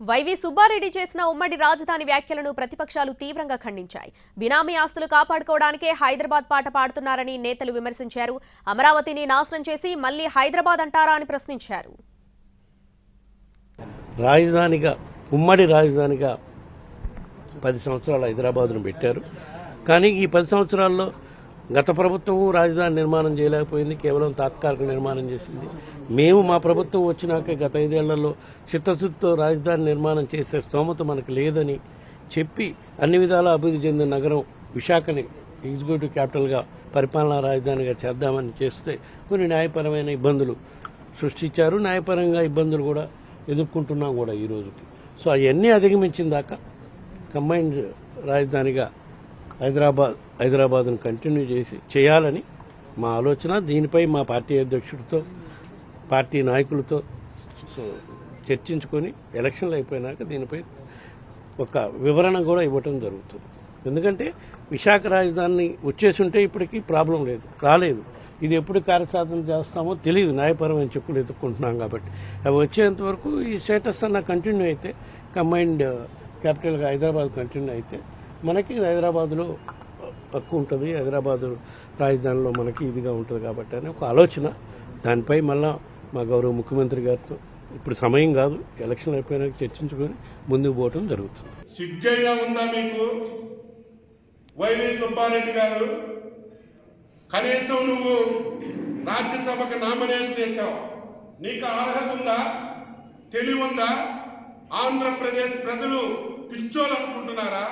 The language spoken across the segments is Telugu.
వైవి సుబ్బారెడ్డి చేసిన ఉమ్మడి రాజధాని వ్యాఖ్యలను ప్రతిపక్షాలు తీవ్రంగా ఖండించాయి. బినామీ ఆస్తులు కాపాడుకోవడానికే హైదరాబాద్ పాట పాడుతున్నారని నేతలు విమర్శించారు. అమరావతిని నాశనం చేసి మళ్ళీ హైదరాబాద్ అంటారా అని ప్రశ్నించారు. రాజధానిగా ఉమ్మడి రాజధానిగా పది సంవత్సరాలు హైదరాబాద్ను పెట్టారు. కానీ ఈ పది సంవత్సరాల్లో గత ప్రభుత్వం రాజధాని నిర్మాణం చేయలేకపోయింది కేవలం తాత్కాలిక నిర్మాణం చేసింది. మేము మా ప్రభుత్వం వచ్చినాక గత ఐదేళ్ళలో చిత్తశుద్ధితో రాజధాని నిర్మాణం చేసే స్తోమత మనకు లేదని చెప్పి అన్ని విధాలా అభివృద్ధి చెందిన నగరం విశాఖని ఎగ్జిక్యూటివ్ క్యాపిటల్గా పరిపాలనా రాజధానిగా చేద్దామని చేస్తే కొన్ని న్యాయపరమైన ఇబ్బందులు సృష్టించారు. న్యాయపరంగా ఇబ్బందులు కూడా ఎదుర్కొంటున్నాం కూడా ఈ రోజుకి. సో అవన్నీ అధిగమించిన దాకా కంబైన్డ్ రాజధానిగా హైదరాబాద్ హైదరాబాద్ను కంటిన్యూ చేసి చేయాలని మా ఆలోచన. దీనిపై మా పార్టీ అధ్యక్షుడితో పార్టీ నాయకులతో చర్చించుకొని ఎలక్షన్లు అయిపోయినాక దీనిపై ఒక వివరణ కూడా ఇవ్వటం జరుగుతుంది. ఎందుకంటే విశాఖ రాజధాని వచ్చేసి ఉంటే ఇప్పటికీ ప్రాబ్లం లేదు రాలేదు. ఇది ఎప్పుడు కార్యసాధన చేస్తామో తెలియదు న్యాయపరమైన చెక్కులు ఎదుర్కొంటున్నాం కాబట్టి. అవి వచ్చేంత వరకు ఈ స్టేటస్ అన్న కంటిన్యూ అయితే కంబైన్డ్ క్యాపిటల్గా హైదరాబాద్ కంటిన్యూ అయితే మనకి హైదరాబాద్లో తక్కువ ఉంటుంది. హైదరాబాద్ రాజధానిలో మనకి ఇదిగా ఉంటుంది కాబట్టి అని ఒక ఆలోచన. దానిపై మళ్ళా మా గౌరవ ముఖ్యమంత్రి గారితో ఇప్పుడు సమయం కాదు ఎలక్షన్ అయిపోయినాక చర్చించుకొని ముందుకు పోవటం జరుగుతుంది. సిగ్గైనా ఉందా మీకు? వైవి సుబ్బారెడ్డి గారు కనీసం నువ్వు రాజ్యసభకు నామినేషన్ వేసావు నీకు అర్హత ఉందా? తెలివి ఉందా ఆంధ్రప్రదేశ్ ప్రజలు పిచ్చోళ్ళు అనుకుంటున్నారా?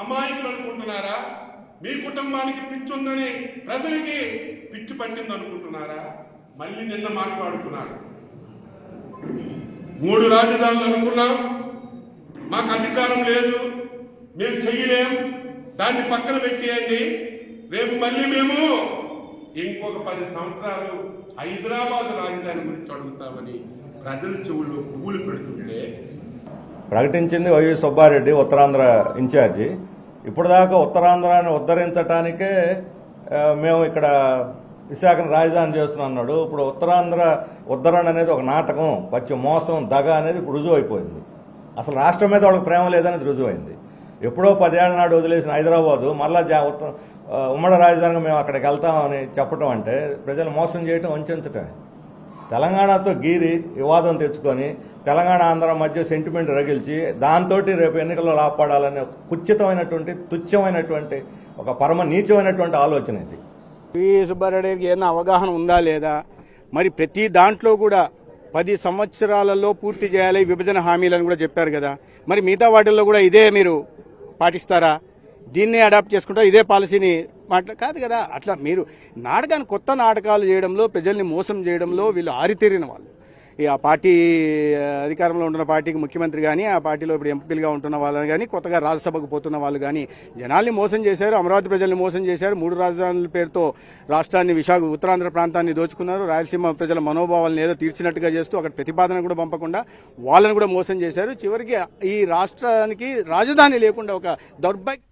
అమాయకులు అనుకుంటున్నారా? మీ కుటుంబానికి పిచ్చి ఉందని ప్రజలకి పిచ్చి పట్టింది అనుకుంటున్నారా? మళ్ళీ నిన్న మాట్లాడుతున్నాడు మూడు రాజధానులు అనుకున్నాం. మాకు అధికారం లేదు. మేము చెయ్యలేం. దాన్ని పక్కన పెట్టేయండి. రేపు మళ్ళీ మేము ఇంకొక పది సంవత్సరాలు హైదరాబాద్ రాజధాని గురించి అడుగుతామని ప్రజల చెవుల్లో పువ్వులు పెడుతుంటే ప్రకటించింది వైవి సుబ్బారెడ్డి ఉత్తరాంధ్ర ఇన్ఛార్జి. ఇప్పటిదాకా ఉత్తరాంధ్రాన్ని ఉద్ధరించటానికే మేము ఇక్కడ విశాఖను రాజధాని చేస్తున్నాం అన్నాడు. ఇప్పుడు ఉత్తరాంధ్ర ఉద్ధరణ అనేది ఒక నాటకం. పచ్చి మోసం దగ అనేది ఇప్పుడు రుజువు అయిపోయింది. అసలు రాష్ట్రం మీద వాళ్ళకి ప్రేమ లేదనేది రుజువైంది ఎప్పుడో పదేళ్ళ నాడు వదిలేసిన హైదరాబాదు మళ్ళా జా ఉత్త- ఉమ్మడి రాజధానిగా మేము అక్కడికి వెళ్తామని చెప్పడం అంటే ప్రజలు మోసం చేయటం వంచటమే తెలంగాణతో గీరి వివాదం తెచ్చుకొని తెలంగాణ ఆంధ్ర మధ్య సెంటిమెంట్ రగిల్చి దాంతో రేపు ఎన్నికల్లో లాభపడాలనే కుచ్చితమైనటువంటి కుచితమైనటువంటి తుచ్చమైనటువంటి ఒక పరమ నీచమైనటువంటి ఆలోచన ఇది. పివి సుబ్బారెడ్డికి ఏమైనా అవగాహన ఉందా లేదా? మరి ప్రతి దాంట్లో కూడా పది సంవత్సరాలలో పూర్తి చేయాలి విభజన హామీలను కూడా చెప్పారు కదా. మరి మిగతా వాటిల్లో కూడా ఇదే మీరు పాటిస్తారా? దీన్నే అడాప్ట్ చేసుకుంటారా? ఇదే పాలసీని మాట్లా కాదు కదా. అట్లా మీరు నాటకాన్ని కొత్త నాటకాలు చేయడంలో ప్రజల్ని మోసం చేయడంలో వీళ్ళు ఆరితేరిన వాళ్ళు. ఈ ఆ పార్టీ అధికారంలో ఉంటున్న పార్టీకి ముఖ్యమంత్రి కానీ ఆ పార్టీలో ఇప్పుడు ఎంపీలుగా ఉంటున్న వాళ్ళని కానీ కొత్తగా రాజ్యసభకు పోతున్న వాళ్ళు కానీ జనాల్ని మోసం చేశారు అమరావతి ప్రజల్ని మోసం చేశారు మూడు రాజధానుల పేరుతో రాష్ట్రాన్ని విశాఖ ఉత్తరాంధ్ర ప్రాంతాన్ని దోచుకున్నారు రాయలసీమ ప్రజల మనోభావాలను ఏదో తీర్చినట్టుగా చేస్తూ అక్కడ ప్రతిపాదన కూడా పంపకుండా వాళ్ళని కూడా మోసం చేశారు. చివరికి ఈ రాష్ట్రానికి రాజధాని లేకుండా ఒక దౌర్భాగ్య